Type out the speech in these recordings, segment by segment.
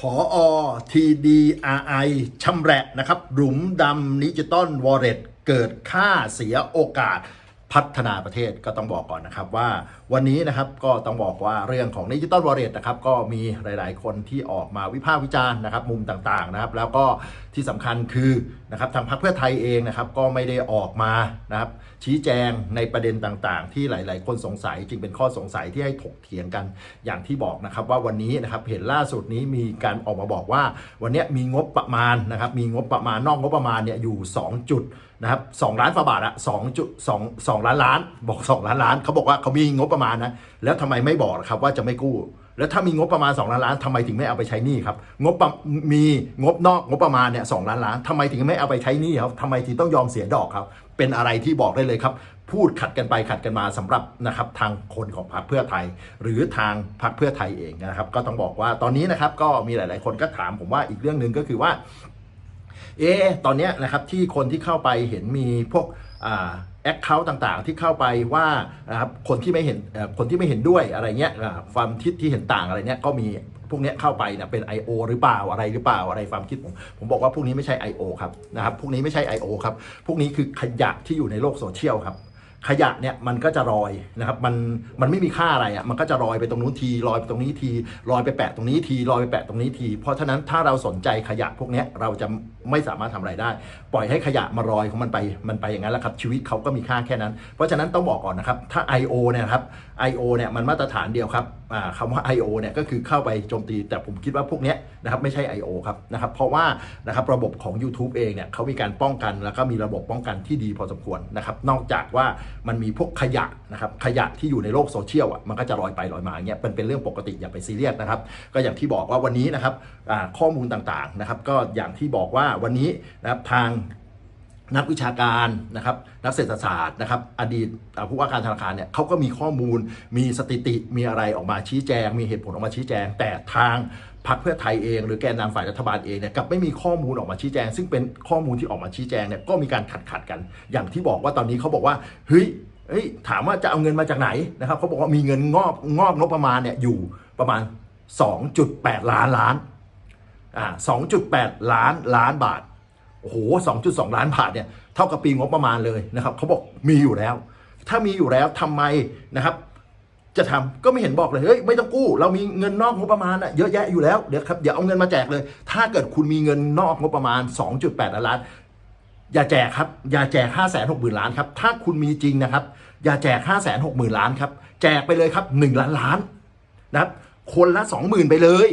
ผออ TDRI ชำแหละนะครับหลุมดำนิจิตอลวอร์เรตเกิดค่าเสียโอกาสพัฒนาประเทศก็ต้องบอกก่อนนะครับว่าวันนี้นะครับก็ต้องบอกว่าเรื่องของดิจิตอลวอลเล็ตนะครับก็มีหลาย ๆ คนที่ออกมาวิพากษ์วิจารณ์นะครับมุมต่าง ๆ นะครับ แล้วก็ ที่สำคัญคือนะครับทางพรรคเพื่อไทยเองนะครับก็ไม่ได้ออกมานะครับชี้แจงในประเด็นต่างๆ ที่หลาย ๆ คนสงสัยจึงเป็นข้อสงสัยที่ให้ถกเถียงกันอย่างที่บอกนะครับว่าวันนี้นะครับเห็นล่าสุดนี้มีการออกมาบอกว่า วันนี้มีงบประมาณนะครับมีงบประมาณนอกงบประมาณเนี่ยอยู่ 2 จุดนะครับ2ล้านฝาบาทอะ2จุด2 2ล้านล้าน บอก 2 ล้านล้านเขาบอกว่าเขามีงบประมาณนะแล้วทำไมไม่บอกล่ะครับว่าจะไม่กู้ แล้วถ้ามีงบประมาณ2ล้านล้านทำไมถึงไม่เอาไปใช้หนี้ครับงบมีงบนอกงบประมาณเนี่ยสล้านล้านทำไมถึงไม่เอาไปใช้หนี้ครับทำไมถึงต้องยอมเสียดอกครับ เป็นอะไรที่บอกได้เลยครับ พูดขัดกันไปขัดกันมาสำหรับนะครับทางคนของพรรคเพื่อไทย หรือทางพรรคเพื่อไทยเองนะครับ ก็ต้องบอกว่าตอนนี้นะครับก็มีหลาย ๆ คนก็ถามผมว่าอีกเรื่องหนึ่งก็คือว่าเอ๊ะตอนนี้นะครับที่คนที่เข้าไปเห็นมีพวกอ่า แอคเคาท์ต่างๆ ที่เข้าไปว่านะครับคนที่ไม่เห็นคนที่ไม่เห็นด้วยอะไรเงี้ยความคิดที่เห็นต่างอะไรเนี้ยก็มีพวกนี้เข้าไปเนี่ยเป็น I.O. หรือเปล่าอะไรหรือเปล่าอะไรความคิดผมผมบอกว่าพวกนี้ไม่ใช่ I.O. ครับนะครับพวกนี้ไม่ใช่ I.O. ครับพวกนี้คือขยะที่อยู่ในโลกโซเชียลครับ ขยะเนี่ยมันก็จะลอยนะครับมันมันไม่มีค่าอะไรอะ่ะมันก็จะลอยไปตรงนู้นทีลอยไปตรงนี้ทีลอยไปแปะตรงนี้ทีลอยไปแปะตรงนี้ที เพราะฉะนั้นถ้าเราสนใจขยะพวกนี้เราจะไม่สามารถทำอะไรได้ ปล่อยให้ขยะมาลอยของมันไปมันไปอย่างนั้นแหละครับชีวิตเขาก็มีค่าแค่นั้น เพราะฉะนั้นต้องบอกก่อนนะครับถ้า I.O. เนี่ยครับ I.O. เนี่ยมันมาตรฐานเดียวครับคำว่า I.O. เนี่ยก็คือเข้าไปโจมตีแต่ผมคิดว่าพวกนี้นะครับไม่ใช่ I.O. ครับนะครับเพราะว่านะครับระบบของ YouTube เองเนี่ยเขามีการป้องกันแล้วก็มีระบบป้องกันที่ดีพอสมควรนะครับนอกจากว่ามันมีพวกขยะนะครับขยะที่อยู่ในโลกโซเชียลอะมันก็จะลอยไปลอยมาเงี้ยเป็นเป็นเรื่องปกติอย่าไปซีเรียสนะครับก็อย่างที่บอกว่าวันนี้นะครับข้อมูลต่างๆนะครับก็อย่างที่บอกว่าวันนี้นะครับทาง นักวิชาการนะครับนักเศรษฐศาสตร์นะครับอดีตผู้ว่าการธนาคารเนี่ยเขาก็มีข้อมูล มีสถิติมีอะไรออกมาชี้แจง มีเหตุผลออกมาชี้แจง แต่ทางพรรคเพื่อไทยเอง หรือแกนนำฝ่ายรัฐบาลเองเนี่ยกับไม่มีข้อมูลออกมาชี้แจง ซึ่งเป็นข้อมูลที่ออกมาชี้แจงเนี่ยก็มีการขัดขัดกัน อย่างที่บอกว่าตอนนี้เขาบอกว่าเฮ้ยเฮ้ยถามว่าจะเอาเงินมาจากไหนนะครับเขาบอกว่ามีเงินงอกงอกงบประมาณเนี่ยอยู่ประมาณ 2.8 ล้านล้านอ่า2.8 ล้านล้านบาท โอ้โห2.2ล้านบาทเนี่ยเท่ากับปีงบประมาณเลยนะครับเขาบอกมีอยู่แล้ว ถ้ามีอยู่แล้วทำไมนะครับ จะทำก็ไม่เห็นบอกเลยเฮ้ยไม่ต้องกู้ เรามีเงินนอกงบประมาณอะเยอะแยะอยู่แล้วเดี๋ยวครับเดี๋ยวเอาเงินมาแจกเลย ถ้าเกิดคุณมีเงินนอกงบประมาณ 2.8ล้านล้านอย่าแจกครับ อย่าแจก 5 6 0 0 0 0 ล้านครับ ถ้าคุณมีจริงนะครับ อย่าแจก 5 6 0 0 0 0 ล้านครับ แจกไปเลยครับ 1 ล้านล้านนะครับ คนละ 20,000 ไปเลย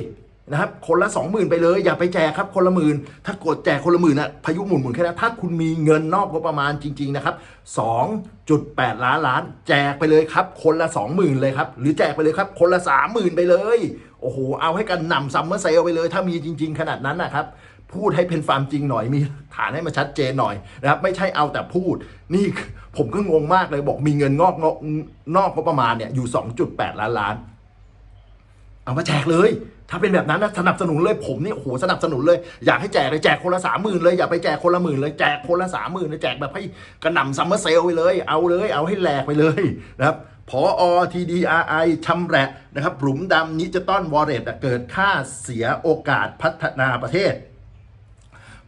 นะครับ คนละ 20,000 ไปเลย อย่าไปแจกครับคนละหมื่น ถ้ากดแจกคนละหมื่นนะพายุหมุนหมุนแค่นั้นถ้าคุณมีเงินนอกงบประมาณจริง ๆ นะครับ 2.8 ล้านล้าน แจกไปเลยครับ คนละ 20,000 เลยครับ หรือแจกไปเลยครับ คนละ 30,000 ไปเลย โอ้โห เอาให้กันหนำซัมเมอร์เซลไปเลย ถ้ามีจริง ๆ ขนาดนั้นนะครับ พูดให้เป็นความจริงหน่อย มีฐานให้มันชัดเจนหน่อยนะครับ ไม่ใช่เอาแต่พูด นี่ผมก็งงมากเลยบอกมีเงินงอกนอกนอกงบประมาณเนี่ยอยู่ 2.8 ล้านล้าน เอามาแจกเลย ถ้าเป็นแบบนั้นนะสนับสนุนเลยผมนี่โอ้โหสนับสนุนเลยอยากให้แจกเลยแจกคนละสามหมื่นเลยอย่าไปแจกคนละหมื่นเลยแจกคนละสามหมื่นเลยแจกแบบให้กระหน่ำซัมเมอร์เซลไปเลย เอาเลย เอาให้แหลกไปเลยนะครับพออ TDRI ชำแหละนะครับหลุมดำนิจิตอลวอลเล็ตเกิดค่าเสียโอกาสพัฒนาประเทศ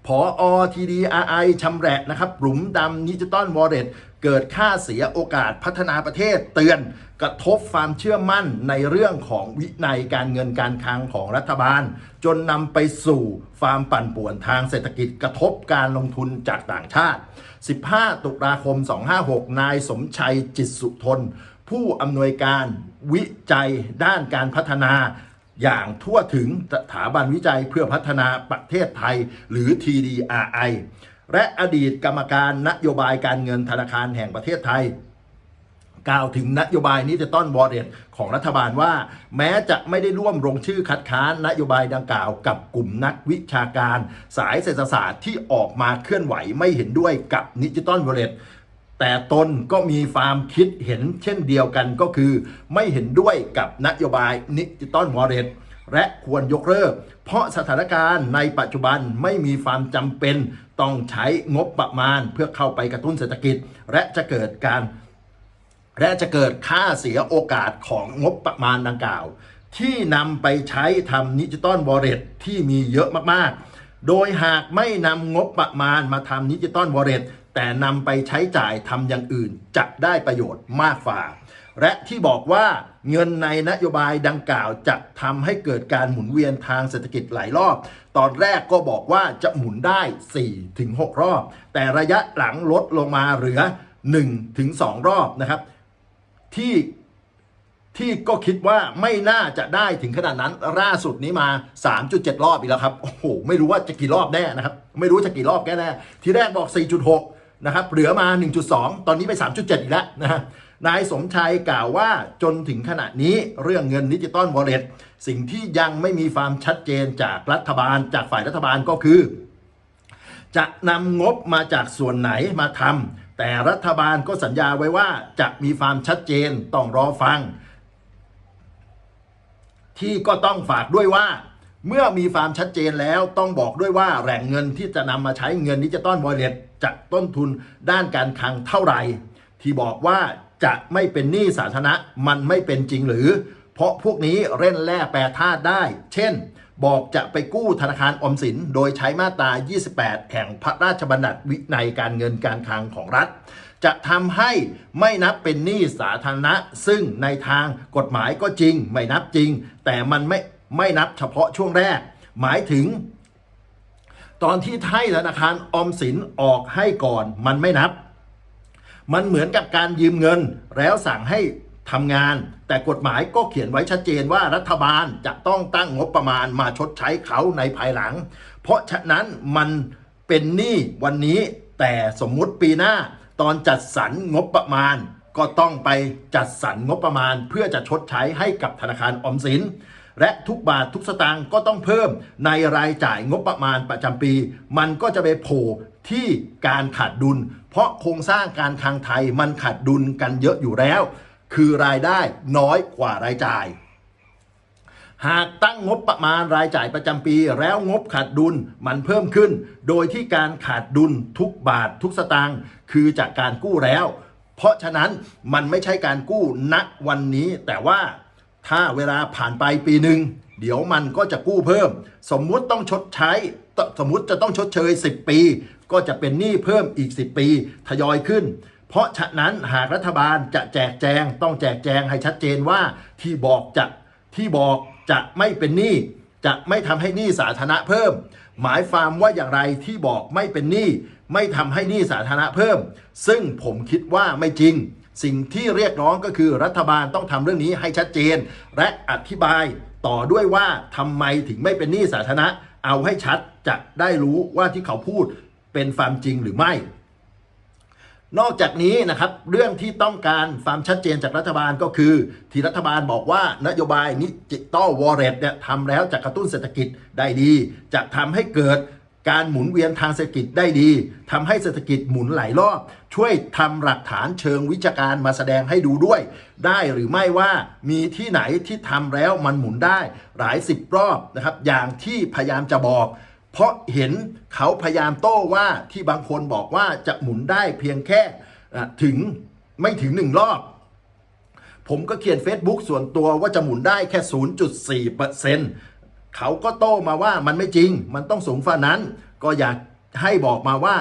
พออ TDRI ชำแหละนะครับหลุมดำดิจิตอลวอลเล็ตเกิดค่าเสียโอกาสพัฒนาประเทศเตือนกระทบความเชื่อมั่นในเรื่องของวินัยการเงินการคลังของรัฐบาล จนนำไปสู่ความปั่นป่วนทางเศรษฐกิจกระทบการลงทุนจากต่างชาติ 15 ตุลาคม 256 นายสมชัยจิตสุทน ผู้อำนวยการวิจัยด้านการพัฒนาอย่างทั่วถึงสถาบันวิจัยเพื่อพัฒนาประเทศไทยหรือ TDRI และอดีตกรรมการนโยบายการเงินธนาคารแห่งประเทศไทย กล่าวถึงนโยบายนิจิตอลวอลเล็ตของรัฐบาลว่า แม้จะไม่ได้ร่วมลงชื่อคัดค้านนโยบายดังกล่าวกับกลุ่มนักวิชาการ สายเศรษฐศาสตร์ที่ออกมาเคลื่อนไหวไม่เห็นด้วยกับนิจิตอลวอลเล็ตแต่ตนก็มีความคิดเห็นเช่นเดียวกันก็คือ ไม่เห็นด้วยกับนโยบายนิจิตอลวอลเล็ตและควรยกเลิก เพราะสถานการณ์ในปัจจุบันไม่มีความจำเป็น ต้องใช้งบประมาณเพื่อเข้าไปกระตุ้นเศรษฐกิจ และจะเกิดการ และจะเกิดค่าเสียโอกาสของงบประมาณดังกล่าว ที่นำไปใช้ทำดิจิตอลวอลเล็ตที่มีเยอะมากๆ โดยหากไม่นำงบประมาณมาทำดิจิตอลวอลเล็ตแต่นำไปใช้จ่ายทำอย่างอื่นจะได้ประโยชน์มากฝ่า และที่บอกว่าเงินในนโยบายดังกล่าวจะทำให้เกิดการหมุนเวียนทางเศรษฐกิจหลายรอบ ตอนแรกก็บอกว่าจะหมุนได้ 4-6 รอบ แต่ระยะหลังลดลงมาเหลือ 1-2 รอบนะครับ ที่ที่ก็คิดว่าไม่น่าจะได้ถึงขนาดนั้นล่าสุดนี้มา 3.7 รอบอีกแล้วครับ โอ้โห ไม่รู้ว่าจะกี่รอบแน่นะครับ ไม่รู้จะกี่รอบแน่แน่ทีแรกบอก 4.6 นะครับ เหลือมา 1.2 ตอนนี้ไป 3.7 อีกแล้วนะฮะ นายสมชัยกล่าวว่าจนถึงขณะนี้เรื่องเงินดิจิตอลวอลเล็ตสิ่งที่ยังไม่มีความชัดเจนจากรัฐบาล จากฝ่ายรัฐบาลก็คือ จะนำงบมาจากส่วนไหนมาทำแต่รัฐบาลก็สัญญาไว้ว่าจะมีความชัดเจนต้องรอฟัง ที่ก็ต้องฝากด้วยว่าเมื่อมีความชัดเจนแล้วต้องบอกด้วยว่าแหล่งเงินที่จะนำมาใช้เงินดิจิตอลวอลเล็ตจะต้นทุนด้านการคลังเท่าไหร่ ที่บอกว่า จะไม่เป็นหนี้สาธารณะมันไม่เป็นจริงหรือ เพราะพวกนี้เล่นแร่แปรธาตุได้ เช่น บอกจะไปกู้ธนาคารอมสิน โดยใช้มาตรา 28 แห่งพระราชบัญญัติวินัยการเงินการคลังของรัฐ จะทำให้ไม่นับเป็นหนี้สาธารณะ ซึ่งในทางกฎหมายก็จริง ไม่นับจริง แต่มันไม่ไม่นับเฉพาะช่วงแรก หมายถึงตอนที่ให้ธนาคารออมสินออกให้ก่อนมันไม่นับ มันเหมือนกับการยืมเงิน แล้วสั่งให้ทำงาน แต่กฎหมายก็เขียนไว้ชัดเจนว่ารัฐบาลจะต้องตั้งงบประมาณมาชดใช้เขาในภายหลัง เพราะฉะนั้นมันเป็นหนี้วันนี้แต่สมมุติปีหน้า ตอนจัดสรรงบประมาณ ก็ต้องไปจัดสรรงบประมาณ เพื่อจะชดใช้ให้กับธนาคารออมสิน และทุกบาททุกสตางค์ก็ต้องเพิ่มในรายจ่ายงบประมาณประจำปี มันก็จะไปโผล่ ที่การขาดดุล เพราะโครงสร้างการคลังไทยมันขาดดุลกันเยอะอยู่แล้ว คือรายได้น้อยกว่ารายจ่าย หากตั้งงบประมาณรายจ่ายประจำปี แล้วงบขาดดุลมันเพิ่มขึ้น โดยที่การขาดดุลทุกบาททุกสตางค์คือจากการกู้แล้ว เพราะฉะนั้นมันไม่ใช่การกู้ณวันนี้ แต่ว่าถ้าเวลาผ่านไปปีหนึ่งเดี๋ยวมันก็จะกู้เพิ่ม สมมุติต้องชดใช้ สมมุติจะต้องชดเชย 10 ปี ก็จะเป็นหนี้เพิ่มอีก 10 ปีทยอยขึ้น เพราะฉะนั้นหากรัฐบาลจะแจกแจง ต้องแจกแจงให้ชัดเจนว่าที่บอกจะที่บอกจะไม่เป็นหนี้จะไม่ทำให้หนี้สาธารณะเพิ่ม หมายความว่าอย่างไรที่บอกไม่เป็นหนี้ไม่ทำให้หนี้สาธารณะเพิ่ม ซึ่งผมคิดว่าไม่จริง สิ่งที่เรียกร้องก็คือรัฐบาลต้องทำเรื่องนี้ให้ชัดเจน และอธิบายต่อด้วยว่าทำไมถึงไม่เป็นหนี้สาธารณะ เอาให้ชัดจะได้รู้ว่าที่เขาพูด เป็นความจริงหรือไม่ นอกจากนี้นะครับเรื่องที่ต้องการความชัดเจนจากรัฐบาลก็คือ ที่รัฐบาลบอกว่านโยบายนิจิตอลวอลเล็ตเนี่ยทำแล้วจะกระตุ้นเศรษฐกิจได้ดี จะทำให้เกิดการหมุนเวียนทางเศรษฐกิจได้ดีทำให้เศรษฐกิจหมุนหลายรอบ ช่วยทำหลักฐานเชิงวิชาการมาแสดงให้ดูด้วย ได้หรือไม่ว่ามีที่ไหนที่ทำแล้วมันหมุนได้หลายสิบรอบนะครับ อย่างที่พยายามจะบอก เพราะเห็นเขาพยายามโต้ว่าที่บางคนบอกว่าจะหมุนได้เพียงแค่ถึงไม่ถึงหนึ่งรอบ ผมก็เขียน Facebook ส่วนตัวว่าจะหมุนได้แค่ 0.4%เขาก็โต้มาว่ามันไม่จริง มันต้องสูงฝ่านั้น ก็อยากให้บอกมาว่า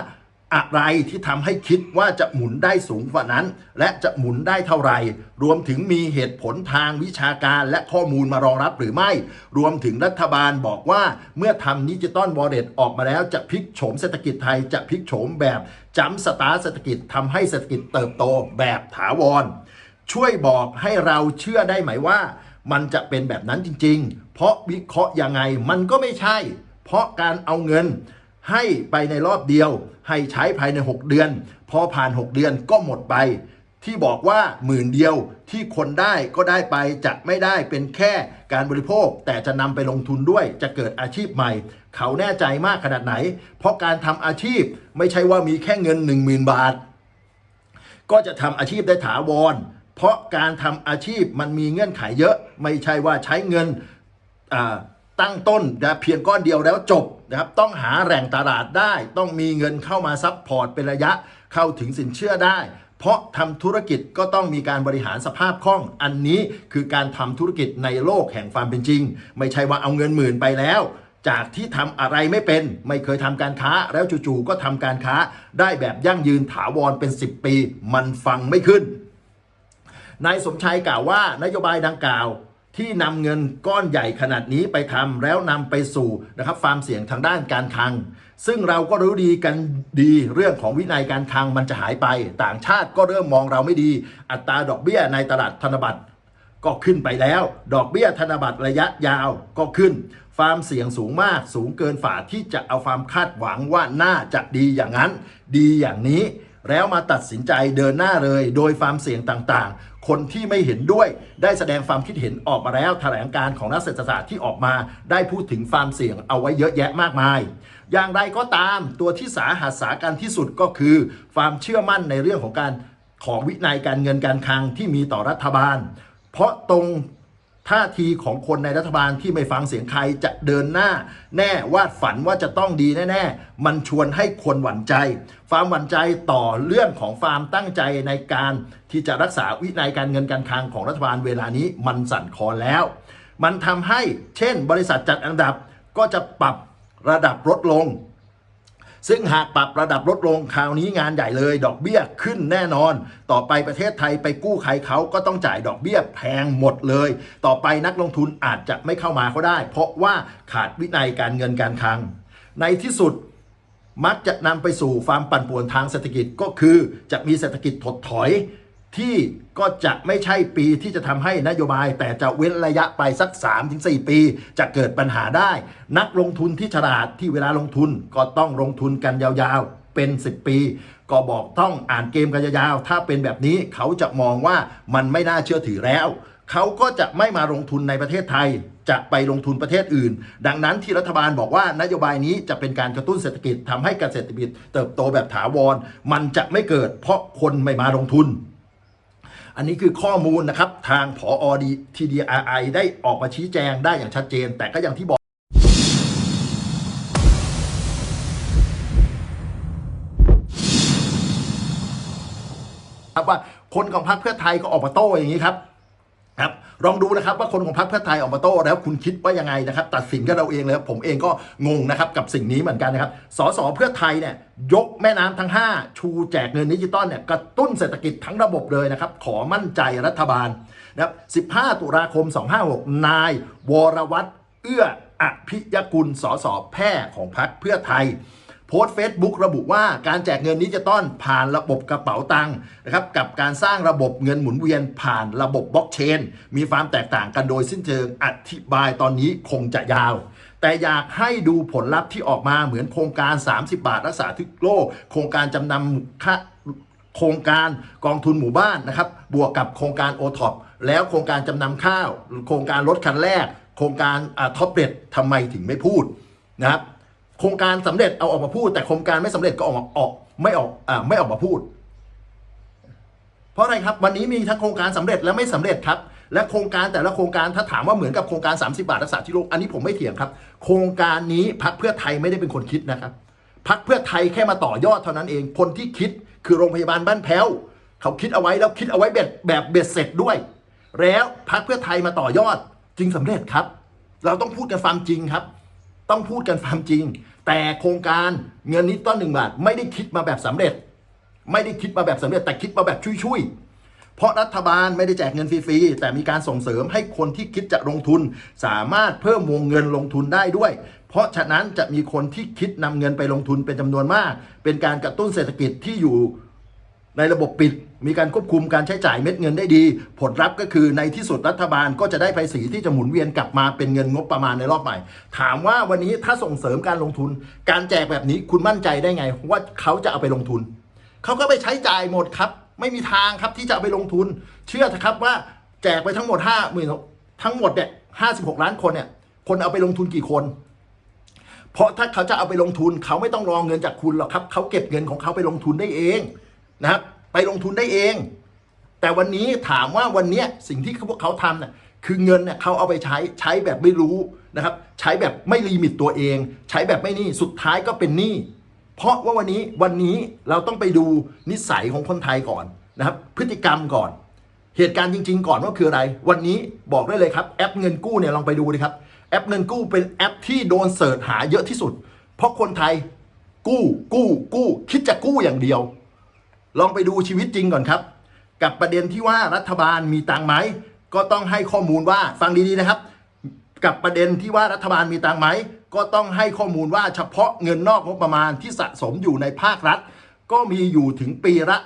อะไรที่ทำให้คิดว่าจะหมุนได้สูงกว่านั้น และจะหมุนได้เท่าไหร่ รวมถึงมีเหตุผลทางวิชาการและข้อมูลมารองรับหรือไม่ รวมถึงรัฐบาลบอกว่าเมื่อทำดิจิตอลวอลเล็ตออกมาแล้วจะพลิกโฉมเศรษฐกิจไทยจะพลิกโฉมแบบจัมสตาร์เศรษฐกิจทำให้เศรษฐกิจเติบโตแบบถาวร ช่วยบอกให้เราเชื่อได้ไหมว่า มันจะเป็นแบบนั้นจริง ๆ เพราะวิเคราะห์ยังไงมันก็ไม่ใช่ เพราะการเอาเงิน ให้ไปในรอบเดียว ให้ใช้ภายใน 6 เดือน พอผ่าน 6 เดือนก็หมดไป ที่บอกว่าหมื่นเดียวที่คนได้ก็ได้ไปจะไม่ได้เป็นแค่การบริโภค แต่จะนำไปลงทุนด้วยจะเกิดอาชีพใหม่ เขาแน่ใจมากขนาดไหน เพราะการทำอาชีพไม่ใช่ว่ามีแค่เงิน 10,000 บาท ก็จะทำอาชีพได้ถาวรเพราะการทำอาชีพมันมีเงื่อนไขเยอะ ไม่ใช่ว่าใช้เงินอ่า ตั้งต้นนะเพียงก้อนเดียวแล้วจบนะครับต้องหาแหล่งตลาดได้ ต้องมีเงินเข้ามาซับพอร์ตเป็นระยะเข้าถึงสินเชื่อได้ เพราะทำธุรกิจก็ต้องมีการบริหารสภาพคล่อง อันนี้คือการทำธุรกิจในโลกแห่งความเป็นจริง ไม่ใช่ว่าเอาเงินหมื่นไปแล้วจากที่ทำอะไรไม่เป็นไม่เคยทำการค้าแล้วจู่ๆก็ทำการค้าได้แบบยั่งยืนถาวรเป็น 10 ปี มันฟังไม่ขึ้นนายสมชัยกล่าวว่านโยบายดังกล่าว ที่นำเงินก้อนใหญ่ขนาดนี้ไปทำแล้วนำไปสู่นะครับฟามเสี่ยงทางด้านการคลัง ซึ่งเราก็รู้ดีกันดีเรื่องของวินัยการคลังมันจะหายไป ต่างชาติก็เริ่มมองเราไม่ดี อัตราดอกเบี้ยในตลาดธนบัตรก็ขึ้นไปแล้ว ดอกเบี้ยธนบัตรระยะยาวก็ขึ้นฟามเสี่ยงสูงมากสูงเกินฝ่าที่จะเอาความคาดหวังว่าน่าจะดีอย่างนั้น ดีอย่างนี้ แล้วมาตัดสินใจเดินหน้าเลย โดยฟามเสี่ยงต่างๆ คนที่ไม่เห็นด้วยได้แสดงความคิดเห็นออกมาแล้วแถลงการของนักเศรษฐศาสตร์ที่ออกมาได้พูดถึงความเสี่ยงเอาไว้เยอะแยะมากมาย อย่างไรก็ตามตัวที่สาหัสสากันที่สุดก็คือ ความเชื่อมั่นในเรื่องของการของวินัยการเงินการคลังที่มีต่อรัฐบาล เพราะตรง ท่าทีของคนในรัฐบาลที่ไม่ฟังเสียงใครจะเดินหน้า แน่วาดฝันว่าจะต้องดีแน่ๆ มันชวนให้คนหวั่นใจฟาร์มหวั่นใจต่อเรื่องของฟาร์มตั้งใจในการที่จะรักษาวินัยการเงินการคลังของรัฐบาลเวลานี้มันสั่นคลอนแล้ว มันทำให้เช่น บริษัทจัดอันดับก็จะปรับระดับลดลง ซึ่งหากปรับระดับลดลงคราวนี้งานใหญ่เลย ดอกเบี้ยขึ้นแน่นอน ต่อไปประเทศไทยไปกู้ใครเขาก็ต้องจ่ายดอกเบี้ยแพงหมดเลย ต่อไปนักลงทุนอาจจะไม่เข้ามาก็ได้ เพราะว่าขาดวินัยการเงินการคลัง ในที่สุดมักจะนำไปสู่ความปั่นป่วนทางเศรษฐกิจก็คือ จะมีเศรษฐกิจถดถอยที่ ก็จะไม่ใช่ปีที่จะทำให้นโยบาย แต่จะเว้นระยะไปสัก 3-4 ปี จะเกิดปัญหาได้ นักลงทุนที่ฉลาดที่เวลาลงทุนก็ต้องลงทุนกันยาวๆ เป็น 10 ปี ก็บอกต้องอ่านเกมกันยาวๆ ถ้าเป็นแบบนี้เขาจะมองว่ามันไม่น่าเชื่อถือแล้ว เขาก็จะไม่มาลงทุนในประเทศไทย จะไปลงทุนประเทศอื่น ดังนั้นที่รัฐบาลบอกว่านโยบายนี้จะเป็นการกระตุ้นเศรษฐกิจทำให้การเกษตรกิจเติบโตแบบถาวร มันจะไม่เกิดเพราะคนไม่มาลงทุน อันนี้คือข้อมูลนะครับ ทางผอดีทีดีไอได้ออกมาชี้แจงได้อย่างชัดเจน แต่ก็อย่างที่บอกครับว่าคนของพรรคเพื่อไทยก็ออกมาโต้อย่างนี้ครับ ครับลองดูนะครับว่าคนของพรรคเพื่อไทยออกมาโต้แล้วคุณคิดว่ายังไงนะครับ ตัดสินกันเราเองเลยผมเองก็งงนะครับกับสิ่งนี้เหมือนกันนะครับสสเพื่อไทยเนี่ยยกแม่น้ำทั้ง 5 ชูแจกเงินดิจิตอลเนี่ยกระตุ้นเศรษฐกิจทั้งระบบเลยนะครับ ขอมั่นใจรัฐบาลนะครับ15 ตุลาคม 256 นายวรวัตรเอื้ออภิยกุลสสแพร่ของพรรคเพื่อไทย โพสต์เฟซบุ๊กระบุว่าการแจกเงินดิจิตอลผ่านระบบกระเป๋าตังค์นะครับกับการสร้างระบบเงินหมุนเวียนผ่านระบบบล็อกเชน มีความแตกต่างกันโดยสิ้นเชิงอธิบายตอนนี้คงจะยาว แต่อยากให้ดูผลลัพธ์ที่ออกมาเหมือนโครงการ 30 บาทรักษาทุกโรคโครงการจำนำค่าโครงการกองทุนหมู่บ้านนะครับบวกกับโครงการโอท็อปแล้วโครงการจำนำข้าว โครงการรถคันแรก โครงการท็อปเด็ดทำไมถึงไม่พูดนะครับ โครงการสำเร็จเอาออกมาพูด แต่โครงการไม่สำเร็จก็ออกมาออก ไม่ออกอ่าไม่ออกมาพูด เพราะอะไรครับ วันนี้มีทั้งโครงการสำเร็จและไม่สำเร็จครับ และโครงการแต่ละโครงการถ้าถามว่าเหมือนกับโครงการ 30 บาทรักษาที่โรคอันนี้ผมไม่เถียงครับ โครงการนี้พักเพื่อไทยไม่ได้เป็นคนคิดนะครับพักเพื่อไทยแค่มาต่อยอดเท่านั้นเองคนที่คิดคือโรงพยาบาลบ้านแพ้วเขาคิดเอาไว้แล้วคิดเอาไว้แบบแบบเบ็ดเสร็จด้วย แล้วพักเพื่อไทยมาต่อยอดจึงสำเร็จครับ เราต้องพูดกันความจริงครับ ต้องพูดกันความจริง แต่โครงการเงินนิดต้นหนึ่งบาท ไม่ได้คิดมาแบบสำเร็จ ไม่ได้คิดมาแบบสำเร็จ แต่คิดมาแบบชุยๆเพราะรัฐบาลไม่ได้แจกเงินฟรีๆแต่มีการส่งเสริมให้คนที่คิดจะลงทุน สามารถเพิ่มวงเงินลงทุนได้ด้วย เพราะฉะนั้นจะมีคนที่คิดนำเงินไปลงทุนเป็นจำนวนมาก เป็นการกระตุ้นเศรษฐกิจที่อยู่ ในระบบปิดมีการควบคุมการใช้จ่ายเม็ดเงินได้ดี ผลลัพธ์ก็คือในที่สุดรัฐบาลก็จะได้ภาษีที่จะหมุนเวียนกลับมาเป็นเงินงบประมาณในรอบใหม่ ถามว่าวันนี้ถ้าส่งเสริมการลงทุน การแจกแบบนี้คุณมั่นใจได้ไง ว่าเขาจะเอาไปลงทุน เขาก็ไปใช้จ่ายหมดครับ ไม่มีทางครับที่จะเอาไปลงทุน เชื่อเถอะครับว่าแจกไปทั้งหมดห้าหมื่นทั้งหมดเนี่ยห้าสิบหกล้านคนเนี่ย คนเอาไปลงทุนกี่คน เพราะถ้าเขาจะเอาไปลงทุน เขาไม่ต้องรองเงินจากคุณหรอกครับ เขาเก็บเงินของเขาไปลงทุนได้เอง นะครับไปลงทุนได้เอง แต่วันนี้ถามว่าวันนี้สิ่งที่พวกเขาทำน่ะคือเงินเนี่ยเขาเอาไปใช้ใช้แบบไม่รู้นะครับใช้แบบไม่ลิมิตตัวเอง ใช้แบบไม่นี่สุดท้ายก็เป็นหนี้เพราะว่าวันนี้วันนี้เราต้องไปดูนิสัยของคนไทยก่อนนะครับ พฤติกรรมก่อน เหตุการณ์จริง ๆ ก่อนว่าคืออะไร วันนี้บอกได้เลยครับแอปเงินกู้เนี่ยลองไปดูดิครับ แอปเงินกู้เป็นแอปที่โดนเสิร์ชหาเยอะที่สุด เพราะคนไทยกู้กู้กู้คิดจะกู้อย่างเดียว ลองไปดูชีวิตจริงก่อนครับ กับประเด็นที่ว่ารัฐบาลมีตังไหมก็ต้องให้ข้อมูลว่าฟังดีๆนะครับ กับประเด็นที่ว่ารัฐบาลมีตังไหมก็ต้องให้ข้อมูลว่าเฉพาะเงินนอกงบประมาณที่สะสมอยู่ในภาครัฐ ก็มีอยู่ถึงปีละ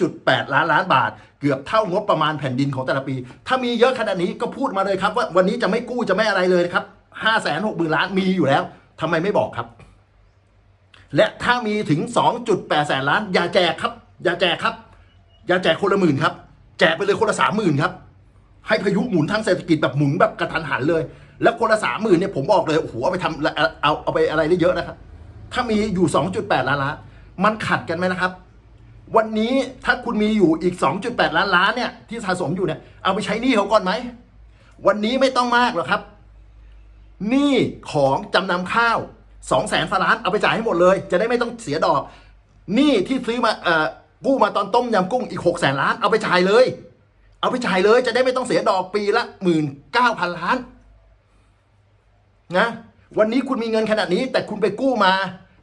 2.8 ล้านล้านบาท เกือบเท่างบประมาณแผ่นดินของแต่ละปี ถ้ามีเยอะขนาดนี้ก็พูดมาเลยครับ ว่าวันนี้จะไม่กู้จะไม่อะไรเลยครับ5 6 0 0 0 0ล้านมีอยู่แล้วทำไมไม่บอกครับ และถ้ามีถึง 2.8 แสนล้านอย่าแจกครับ อย่าแจกครับ อย่าแจกคนละหมื่นครับ แจกไปเลยคนละสามหมื่นครับ ให้พายุหมุนทางเศรษฐกิจแบบหมุนแบบกระทันหันเลย แล้วคนละสามหมื่นเนี่ยผมบอกเลยโอ้โหเอาไปทำเอาเอาไปอะไรได้เยอะนะครับ ถ้ามีอยู่2.8ล้านล้านมันขัดกันไหมนะครับ วันนี้ถ้าคุณมีอยู่อีก 2.8 ล้านล้านเนี่ยที่สะสมอยู่เนี่ยเอาไปใช้หนี้เขาก่อนไหม วันนี้ไม่ต้องมากหรอกครับหนี้ของจำนำข้าว2 0 0แสนล้านเอาไปจ่ายให้หมดเลย จะได้ไม่ต้องเสียดอกหนี้ที่ซื้อมาเอ่อ กู้มาตอนต้มยำกุ้งอีก6 0แสนล้าน เอาไปจ่ายเลย เอาไปจ่ายเลยจะได้ไม่ต้องเสียดอกปีละหมื่นเก้าพันล้านนะวันนี้คุณมีเงินขนาดนี้ แต่คุณไปกู้มา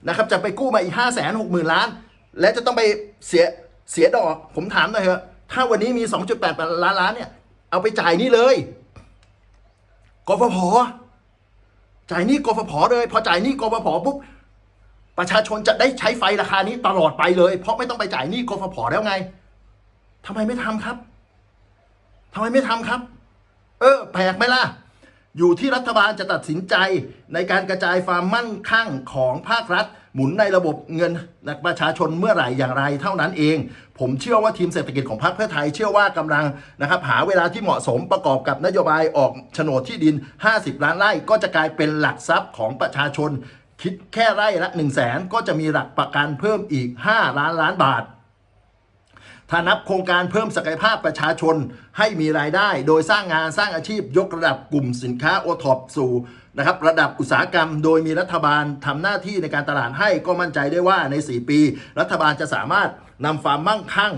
นะครับ จะไปกู้มาอีกห้าแสนหกหมื่นล้าน และจะต้องไปเสียเสียดอก ผมถามหน่อยเถอะถ้าวันนี้มีสองจุดแปดล้านล้านเนี่ย เอาไปจ่ายนี่เลยกฟผจ่ายนี่กฟผเลย พอจ่ายนี่กฟผปุ๊บ ประชาชนจะได้ใช้ไฟราคานี้ตลอดไปเลย เพราะไม่ต้องไปจ่ายหนี่กฟผแล้วไงทำไมไม่ทำครับทำไมไม่ทำครับ เออ แปลกไหมล่ะ อยู่ที่รัฐบาลจะตัดสินใจในการกระจายความมั่นคั่งของภาครัฐ หมุนในระบบเงินประชาชนเมื่อไหร่อย่างไรเท่านั้นเอง ผมเชื่อว่าทีมเศรษฐกิจของพรรคเพื่อไทยเชื่อว่ากำลังนะครับ หาเวลาที่เหมาะสมประกอบกับนโยบายออกโฉนดที่ดิน 50 ล้านไร่ก็จะกลายเป็นหลักทรัพย์ของประชาชน คิดแค่ไร่ละ1 0 0 0 0แสนก็จะมีหลักประกันเพิ่มอีก 5 ล้านล้านบาท ถ้านับโครงการเพิ่มศักยภาพประชาชนให้มีรายได้ โดยสร้างงานสร้างอาชีพยกระดับกลุ่มสินค้าโอท็อปสู่นะครับระดับอุตสาหกรรม โดยมีรัฐบาลทำหน้าที่ในการตลาดให้ก็มั่นใจได้ว่าใน 4 ปี รัฐบาลจะสามารถนำความมั่งคั่ง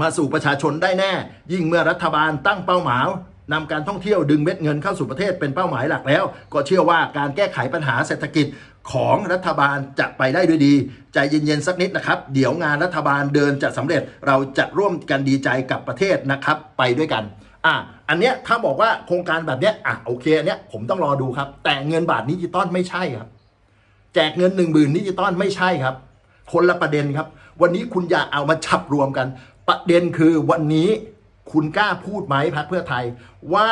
มาสู่ประชาชนได้แน่ ยิ่งเมื่อรัฐบาลตั้งเป้าหมาย นำการท่องเที่ยวดึงเม็ดเงินเข้าสู่ประเทศเป็นเป้าหมายหลักแล้ว ก็เชื่อว่าการแก้ไขปัญหาเศรษฐกิจของรัฐบาลจะไปได้ด้วยดี ใจเย็นๆสักนิดนะครับ เดี๋ยวงานรัฐบาลเดินจะสำเร็จเราจะร่วมกันดีใจกับประเทศนะครับ ไปด้วยกันอะอันเนี้ยถ้าบอกว่าโครงการแบบเนี้ยอะโอเคอันเนี้ยผมต้องรอดูครับ แต่เงินบาทดิจิตอลไม่ใช่ครับ แจกเงินหนึ่งหมื่นดิจิตอลไม่ใช่ครับ คนละประเด็นครับ วันนี้คุณอย่าเอามาฉับรวมกัน ประเด็นคือวันนี้ คุณกล้าพูดไหมพักเพื่อไทยว่า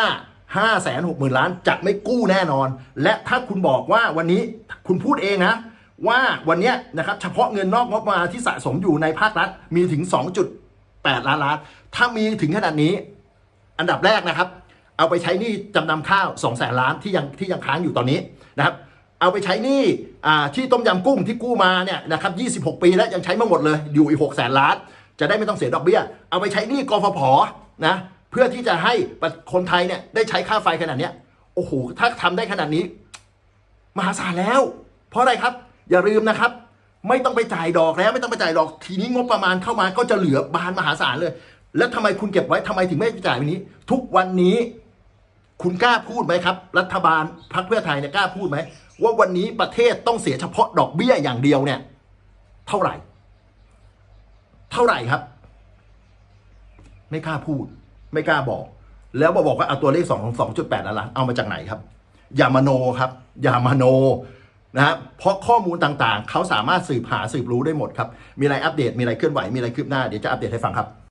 5 6 0 0 0 0 ล้านจะไม่กู้แน่นอน และถ้าคุณบอกว่าวันนี้คุณพูดเองนะ ว่าวันนี้นะครับเฉพาะเงินนอกงบประมาณที่สะสมอยู่ในภาครัฐมีถึง 2.8 ล้านล้าน ถ้ามีถึงขนาดนี้ อันดับแรกนะครับ เอาไปใช้หนี้จำนำข้าว2แสนล้านที่ยังที่ยังค้างอยู่ตอนนี้นะครับ เอาไปใช้หนี้อ่ที่ต้มยำกุ้งที่กู้มาเนี่ยนะครับ26 ปีแล้วยังใช้ไมาหมดเลยอยู่อีก6แสนล้าน จะได้ไม่ต้องเสียดอกเบี้ย เอาไปใช้หนี้กฟผ นะเพื่อที่จะให้คนไทยเนี่ยได้ใช้ค่าไฟขนาดเนี้ยโอ้โหถ้าทำได้ขนาดนี้ มหาศาลแล้ว เพราะอะไรครับ อย่าลืมนะครับ ไม่ต้องไปจ่ายดอกแล้ว ไม่ต้องไปจ่ายดอก ทีนี้งบประมาณเข้ามาก็จะเหลือบานมหาศาลเลย แล้วทำไมคุณเก็บไว้ทำไมถึงไม่ไปจ่ายวันนี้ ทุกวันนี้คุณกล้าพูดไหมครับ รัฐบาลพรรคเพื่อไทยเนี่ยกล้าพูดไหมว่าวันนี้ประเทศต้องเสียเฉพาะดอกเบี้ยอย่างเดียวเนี่ย เท่าไหร่ เท่าไหร่ครับ ไม่กล้าพูด ไม่กล้าบอก แล้วมาบอกว่าเอาตัวเลขสองของสองจุดแปดนั่นล้านเอามาจากไหนครับ อย่ามาโนครับ อย่ามาโนนะครับเพราะข้อมูลต่างๆ เขาสามารถสืบหาสืบรู้ได้หมดครับ มีอะไรอัปเดต มีอะไรเคลื่อนไหว มีอะไรคืบหน้า เดี๋ยวจะอัปเดตให้ฟังครับ